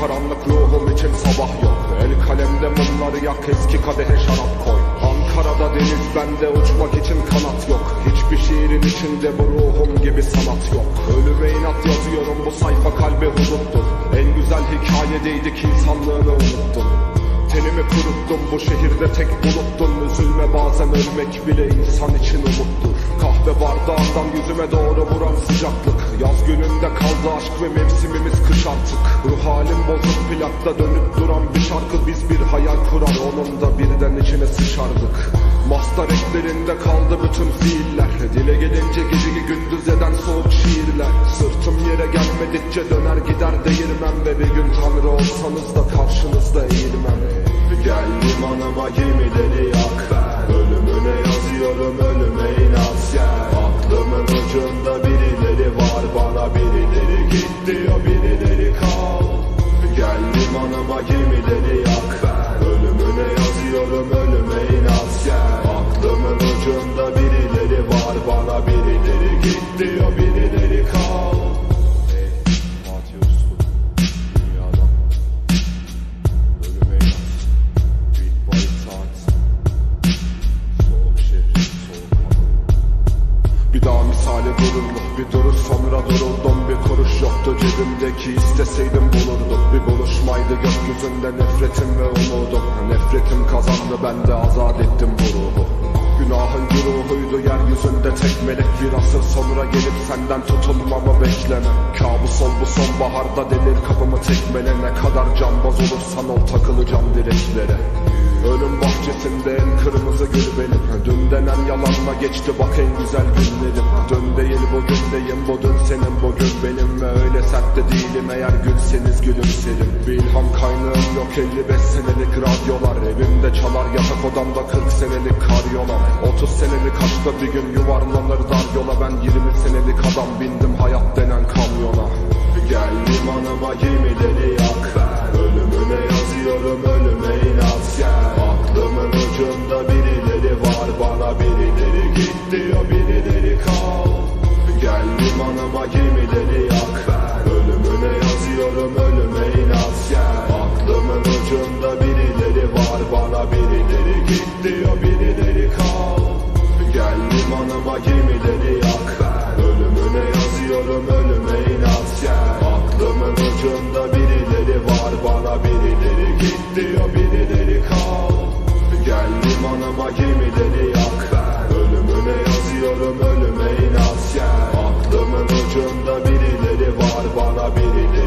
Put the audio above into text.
Karanlık ruhum için sabah yok. El kalemde mumları yak eski kadehe şarap koy. Ankara'da deniz bende uçmak için kanat yok. Hiçbir şiirin içinde bu ruhum gibi sanat yok. Ölüme inat yazıyorum bu sayfa kalbe huduttur. En güzel hikayedeydik insanlığını unuttum. Tenimi kuruttum bu şehirde tek buluttum. Üzülme bazen ölmek bile insan için umuttur. Kahve bardağından yüzüme doğru vuran sıcaklık. Yaz gününde kaldı aşk ve mevsimimiz kış artık plakta dönüp duran bir şarkı Biz bir hayal kurar onun da birden içine sıçardık. Mastar eklerinde kaldı bütün fiiller. Dile gelince geceyi gündüz eden soğuk şiirler. Sırtım yere gelmedikçe döner gider değirmem Ve bir gün tanrı olsanız da karşınızda eğilmem. Gel limanıma gemileri yak Bir duruş sonra duruldum Bir kuruş yoktu cebimdeki. İsteseydim bulurdum Bir buluşmaydı gökyüzünde nefretim ve umudum. Nefretim kazandı ben de azat ettim bu ruhu. Günahın güruhuydu yeryüzünde tek melek Bir asır. Sonra gelip senden tutulmamı bekleme. Kabus ol bu sonbaharda delir kapımı tekmele Ne kadar cambaz olursan ol takılacağım direklere Ölüm bahçesinde en kırmızı gül benim. Dün denen yalanla geçti bak en güzel değil bu dün senin bugün benim. Ve öyle sert de değilim. Eğer gülseniz gülümserim Bir ilham kaynağım yok 55 senelik radyolar Evimde çalar yatak odamda 40 senelik karyola 30 senelik aşkta bir gün yuvarlanır dar yola. Ben 20 senelik adam bindim hayat denen kamyona. Gel limanıma gemileri yak. Ölümüne yazıyorum ölüme inat. Gel. Aklımın ucunda birileri var. Bana birileri git diyor birileri kal Gel limanıma gemileri yak. Ben Ölümüne yazıyorum ölüme inat Gel. Aklımın ucunda birileri var Bana birileri git diyor birileri kal. Gel limanıma gemileri yak. Ben Ölümüne yazıyorum ölüme inat Gel. Aklımın ucunda birileri var Bana birileri git diyor birileri kal. Gel limanıma gemileri yak. família.